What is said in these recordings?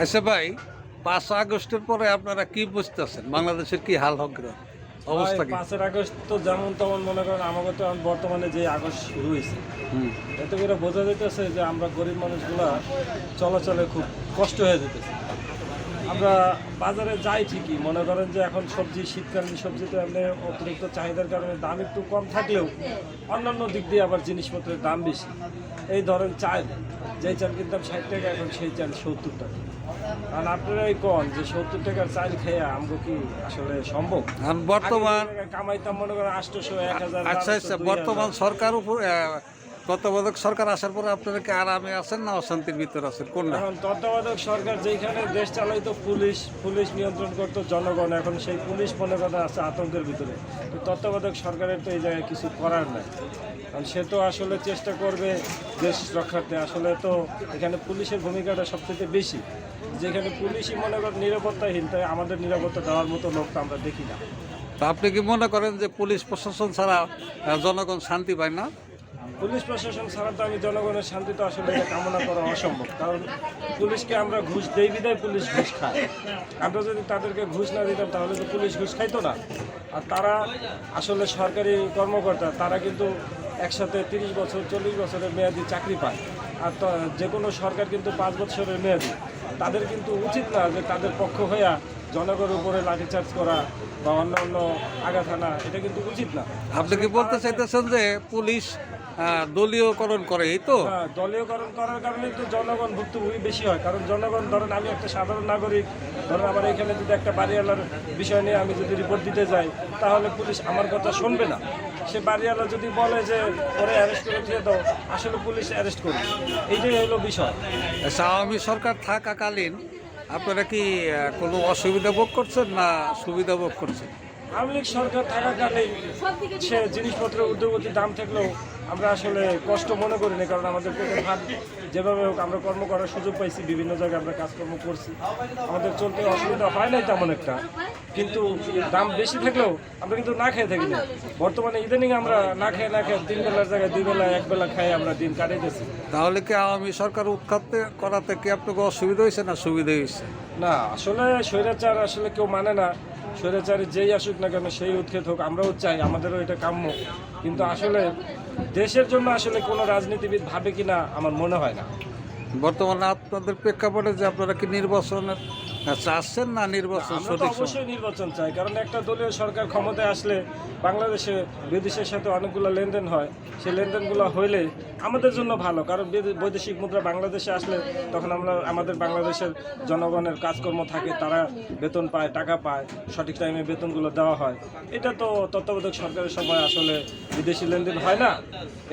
আচ্ছা ভাই পাঁচ আগস্টের পরে আপনারা কি বুঝতেছেন? বাংলাদেশের কি হাল হক অবস্থা কি? পাঁচের আগস্ট তো যেমন তেমন মনে করেন আমাকে তো বর্তমানে যে আগস্ট শুরু হয়েছে। এতে করে বোঝা যেতেছে যে আমরা গরিব মানুষগুলা চলাচলে খুব কষ্ট হয়ে যেতেছে আমরা বাজারে যাই ঠিকই। মনে করেন যে এখন সবজি শীতকালীন সবজি তো এমনি অতিরিক্ত চাহিদার কারণে দাম একটু কম থাকলেও অন্যান্য দিক দিয়ে আবার জিনিসপত্রের দাম বেশি। এই ধরেন চাল যেই চাল কিনতাম ষাট টাকা এখন সেই চাল সত্তর টাকা। কারণ আপনারাই কন যে সত্তর টাকার চাল খেয়ে আমগো কি আসলে সম্ভব? বর্তমান কামাইতাম মনে করেন আটশোশো এক হাজার আচ্ছা আচ্ছা বর্তমান সরকার উপর তত্ত্বাবধায়ক সরকার আসার পরে আপনারা কি আরামে আছেন না? অশান্তির ভিতরে আছেন। এখন তত্ত্বাবধায়ক সরকার যেখানে দেশ চালাইতো পুলিশ পুলিশ নিয়ন্ত্রণ করতো জনগণ। এখন সেই পুলিশ মনে করা আছে আতঙ্কের ভিতরে। তো তত্ত্বাবধায়ক সরকারের তো এই জায়গায় কিছু করার নাই। কারণ সে তো আসলে চেষ্টা করবে দেশ রক্ষার্থে। আসলে তো এখানে পুলিশের ভূমিকাটা সবচেয়ে বেশি। যেখানে পুলিশই মনে করেন নিরাপত্তাহীন তাই আমাদের নিরাপত্তা দেওয়ার মতো লোক তো আমরা দেখি না। তা আপনি কি মনে করেন যে পুলিশ প্রশাসন ছাড়া জনগণ শান্তি পায় না? পুলিশ প্রশাসন ছাড়া তো আমি জনগণের শান্তি তো আসলে কামনা করা অসম্ভব। কারণ পুলিশকে আমরা ঘুষ দেই বিদায় পুলিশ ঘুষ খায়। আমরা যদি তাদেরকে ঘুষ না দিতাম তাহলে তো পুলিশ ঘুষ খাইতো না। আর তারা আসলে সরকারি কর্মকর্তা, তারা কিন্তু একসাথে তিরিশ বছর, চল্লিশ বছরের মেয়াদি চাকরি পায়। আর যে কোনো সরকার কিন্তু পাঁচ বছরের মেয়াদি। তাদের কিন্তু উচিত না যে তাদের পক্ষ হইয়া জনগণের উপরে লাঠিচার্জ করা বা অন্য অন্য আঘাত আনা এটা কিন্তু উচিত না। আপনি কি বলতে চাইতেছেন যে পুলিশ দলীয়করণ করে এই তো? হ্যাঁ, দলীয়করণ করার কারণে তো জনগণ ভুক্তভোগী বেশি হয়। কারণ জনগণ ধরেন আমি একটা সাধারণ নাগরিক ধরেন আমার এখানে যদি একটা বাড়িওয়ালার বিষয় নিয়ে আমি যদি রিপোর্ট দিতে যাই তাহলে পুলিশ আমার কথা শুনবে না। সে বাড়িওয়ালা যদি বলে যে ওরে অ্যারেস্ট করে দিয়ে দাও আসলে পুলিশ অ্যারেস্ট করবে। এইটাই হলো বিষয়। আওয়ামী সরকার থাকাকালীন আপনারা কি কোনো অসুবিধা ভোগ করছেন না সুবিধা ভোগ করছেন? আওয়ামী লীগ সরকার থাকাকালীন সে জিনিসপত্রের ঊর্ধ্বগতির দাম থাকলেও আমরা আসলে কষ্ট মনে করি না কারণ আমাদের পেটের ভাত যেভাবে হোক আমরা কর্ম করার সুযোগ পাইছি বিভিন্ন জায়গায় আমরা কাজকর্ম করছি। আমাদের চলতে অসুবিধা হয় নাই তেমন একটা কিন্তু দাম বেশি থাকলেও আমরা কিন্তু না খেয়ে থাকি না। বর্তমানে ইদানিং আমরা না খেয়ে না খেয়ে তিন বেলার জায়গায় দুই বেলা এক বেলা খাই আমরা দিন কাটাইতেছি। তাহলে কি আওয়ামী সরকার উৎখাত করাতে কি আপনাকে অসুবিধা হয়েছে না সুবিধা হয়েছে? না আসলে স্বৈরাচার আসলে কেউ মানে না। স্বৈরাচারে যেই আসুক না কেন, সেই উৎক্ষেপ হোক, আমরাও চাই, আমাদেরও এটা কাম্য। কিন্তু আসলে দেশের জন্য আসলে কোনো রাজনীতিবিদ ভাবে কিনা আমার মনে হয় না। বর্তমানে আপনাদের প্রেক্ষাপটে যে আপনারা কি নির্বাচনের চাচ্ছেন না নির্বাচন আমরা তো অবশ্যই নির্বাচন চাই কারণ একটা দলীয় সরকার ক্ষমতায় আসলে বাংলাদেশে বিদেশের সাথে অনেকগুলো লেনদেন হয়। সেই লেনদেনগুলো হইলে আমাদের জন্য ভালো কারণ বৈদেশিক মুদ্রা বাংলাদেশে আসলে তখন আমরা আমাদের বাংলাদেশের জনগণের কাজকর্ম থাকে তারা বেতন পায় টাকা পায় সঠিক টাইমে বেতনগুলো দেওয়া হয়। এটা তো তত্ত্বাবধায়ক সরকারের সময় আসলে বিদেশি লেনদেন হয় না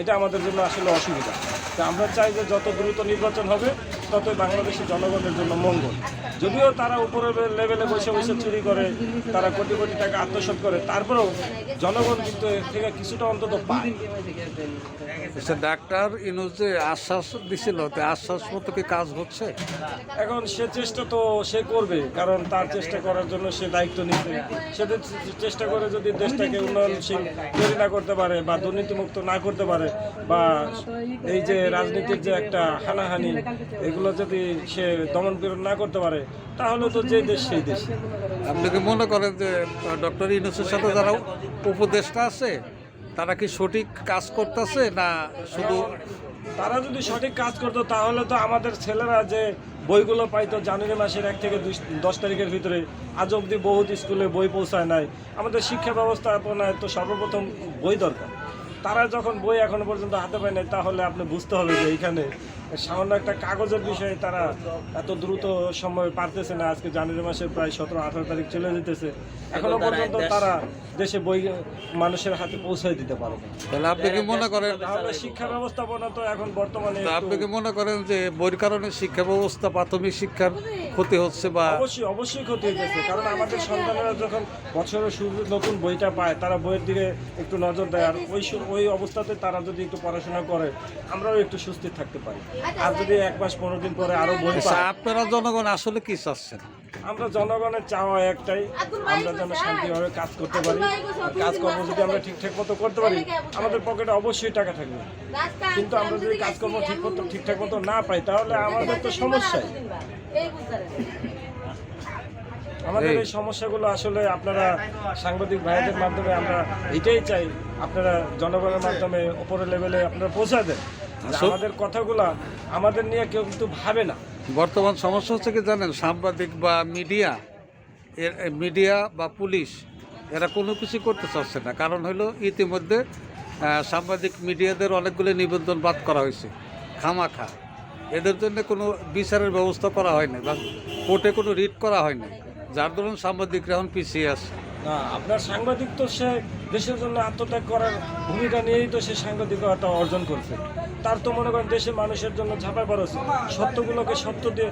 এটা আমাদের জন্য আসলে অসুবিধা। তা আমরা চাই যে যত দ্রুত নির্বাচন হবে ততই বাংলাদেশের জনগণের জন্য মঙ্গল। যদিও তারা উপরের লেভেলে বসে বসে চুরি করে তারা কোটি কোটি টাকা আত্মসাৎ করে তারপরেও জনগণ কিন্তু এর থেকে কিছুটা অন্তত পায়। আচ্ছা, ডাক্তার ইনুজ যে আশ্বাস দিছিল তে আশ্বাস মতো কি কাজ হচ্ছে? এখন সে চেষ্টা তো সে করবে কারণ তার চেষ্টা করার জন্য সে দায়িত্ব নিতে সে চেষ্টা করে যদি দেশটাকে উন্নয়নশীল তৈরি না করতে পারে বা দুর্নীতিমুক্ত না করতে পারে বা এই যে রাজনীতির যে একটা হানাহানি এগুলো যদি সে দমন না করতে পারে তাহলে তো যে দেশ সেই দেশ। আপনি কি মনে করেন যে ডক্টর ইনুসের সাথে যারা উপদেষ্টা আছে তারা কি সঠিক কাজ করতেছে না শুধু তারা যদি সঠিক কাজ করতো তাহলে তো আমাদের ছেলেরা যে বইগুলো পাইতো জানুয়ারি মাসের এক থেকে দশ তারিখের ভিতরে আজ অবধি বহুত স্কুলে বই পৌঁছায় নাই। আমাদের শিক্ষা ব্যবস্থাপনায় তো সর্বপ্রথম বই দরকার। তারা যখন বই এখনও পর্যন্ত হাতে পায় নাই তাহলে আপনি বুঝতে হবে যে এইখানে সামান্য একটা কাগজের বিষয়ে তারা এত দ্রুত সময় পারতেছে না। আজকে জানুয়ারি মাসের প্রায় সতেরো আঠারো তারিখ চলে যেতেছে। এখনও পর্যন্ত তারা দেশে বই মানুষের হাতে পৌঁছায় দিতে পারে তাহলে আপনি কি মনে করেন তাহলে শিক্ষা ব্যবস্থাপনা তো এখন বর্তমানে আপনি কি মনে করেন যে বইয়ের কারণে শিক্ষা ব্যবস্থা প্রাথমিক শিক্ষার ক্ষতি হচ্ছে বা অবশ্যই অবশ্যই ক্ষতি হয়েছে কারণ আমাদের সন্তানেরা যখন বছরের শুরু নতুন বইটা পায় তারা বইয়ের দিকে একটু নজর দেয়। আর ওই ওই অবস্থাতে তারা যদি একটু পড়াশোনা করে আমরাও একটু সুস্থির থাকতে পারি। আর যদি এক মাস পনেরো দিন পরে আরও বই আচ্ছা, আপনারা জনগণ আসলে কি চাচ্ছেন? আমরা জনগণের চাওয়া একটাই আমরা যেন শান্তিভাবে কাজ করতে পারি। আর কাজকর্ম যদি আমরা ঠিকঠাক মতো করতে পারি আমাদের পকেটে অবশ্যই টাকা থাকবে। কিন্তু আমরা যদি কাজকর্ম ঠিক মতো ঠিকঠাক মতো না পাই তাহলে আমাদের তো সমস্যাই আমাদের এই- এই সমস্যাগুলো আসলে আপনারা সাংবাদিক ভাইদের মাধ্যমে আমরা এটাই চাই আপনারা জনগণের মাধ্যমে উপরের লেভেলে আপনারা পৌঁছা দেন। আমাদের কথাগুলা আমাদের নিয়ে কেউ কিন্তু ভাবে না। বর্তমান সমস্যা হচ্ছে কি জানেন সাংবাদিক বা মিডিয়া এর মিডিয়া বা পুলিশ এরা কোনো কিছু করতে চাচ্ছে না। কারণ হলো ইতিমধ্যে সাংবাদিক মিডিয়াদের অনেকগুলো নিবন্ধন বাদ করা হয়েছে খামাখা। এদের জন্য কোনো বিচারের ব্যবস্থা করা হয়নি বা কোর্টে কোনো রিট করা হয়নি যার দরুন সাংবাদিকরা এখন পিছিয়ে আছে। না আপনার সাংবাদিক তো সে দেশের জন্য আত্মত্যাগ করার ভূমিকা নিয়েই তো সে সাংবাদিকতা অর্জন করছে। তার তো মনে করেন দেশের মানুষের জন্য ঝাঁপায় পড়া উচিত। সত্যগুলোকে সত্য দিয়ে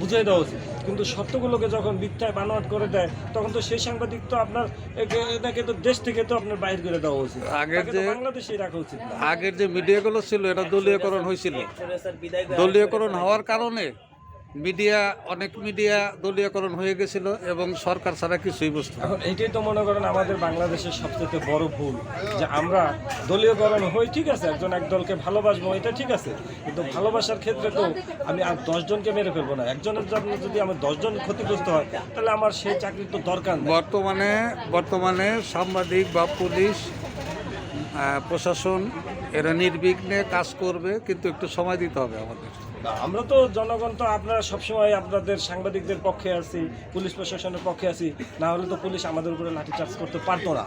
বুঝিয়ে দেওয়া উচিত। কিন্তু সত্যগুলোকে যখন মিথ্যায় বানোয়াট করে দেয় তখন তো সেই সাংবাদিক তো আপনার একে- এটাকে তো দেশ থেকে তো আপনার বাইর করে দেওয়া উচিত। আগের যে- বাংলাদেশেই রাখা উচিত। আগের যে মিডিয়াগুলো ছিল এটা দলীয়করণ হয়েছিল। দলীয়করণ হওয়ার কারণে মিডিয়া অনেক মিডিয়া দলীয়করণ হয়ে গেছিল এবং সরকার ছাড়া কিছুই বুঝতো। এখন এইটাই তো মনে করেন আমাদের বাংলাদেশের সবচেয়ে বড় ভুল যে আমরা দলীয়করণ হই ঠিক আছে একজন এক দলকে ভালোবাসবো এটা ঠিক আছে কিন্তু ভালোবাসার ক্ষেত্রে তো আমি আর দশজনকে মেরে ফেলব না একজনের জন্য যদি আমার দশজন ক্ষতিগ্রস্ত হয় তাহলে আমার সেই চাকরির তো দরকার বর্তমানে বর্তমানে সাংবাদিক বা পুলিশ প্রশাসন এরা নির্বিঘ্নে কাজ করবে কিন্তু একটু সময় দিতে হবে আমাদের না, আমরা তো জনগণ তো আপনারা সবসময় আপনাদের সাংবাদিকদের পক্ষে আছি পুলিশ প্রশাসনের পক্ষে আছি না হলে তো পুলিশ আমাদের উপরে লাঠিচার্জ করতে পারতো না।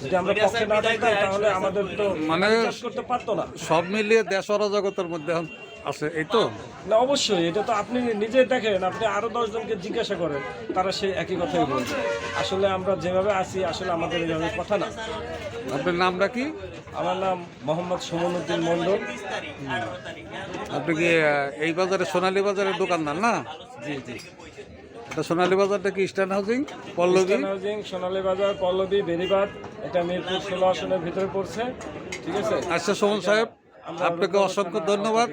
যদি আমরা পক্ষে না থাকতাম তাহলে আমাদের তো মানে- করতে পারতো না। সব মিলিয়ে দেশ অরাজকতার মধ্যে আছে এই তো? না অবশ্যই এটা তো আপনি নিজে দেখেন আপনি আরও দশজনকে জিজ্ঞাসা করেন তারা সেই একই কথাই বলবে। আসলে আমরা যেভাবে আছি আসলে আমাদের এইভাবে কথা না। আপনার নামটা কি? আমার নাম মোহাম্মদ সুমনুদ্দিন মন্ডল আপনি কি এই বাজারে সোনালী বাজারের দোকানদার না? জি জি। এটা সোনালী বাজারটা কি stand housing Pallabi? Housing Sonali Bazar Pallabi Beribadh এটা মিরপুর ষোলো আসনের ভিতরে পড়ছে ঠিক আছে? আচ্ছা সুমন সাহেব আপনাকে অসংখ্য ধন্যবাদ।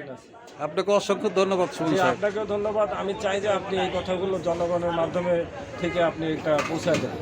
আপনাকে অসংখ্য ধন্যবাদ সুমন সাহেব। আপনাকেও ধন্যবাদ। আমি চাই যে আপনি এই কথাগুলো জনগণের মাধ্যমে থেকে আপনি এটা পৌঁছায় দেন।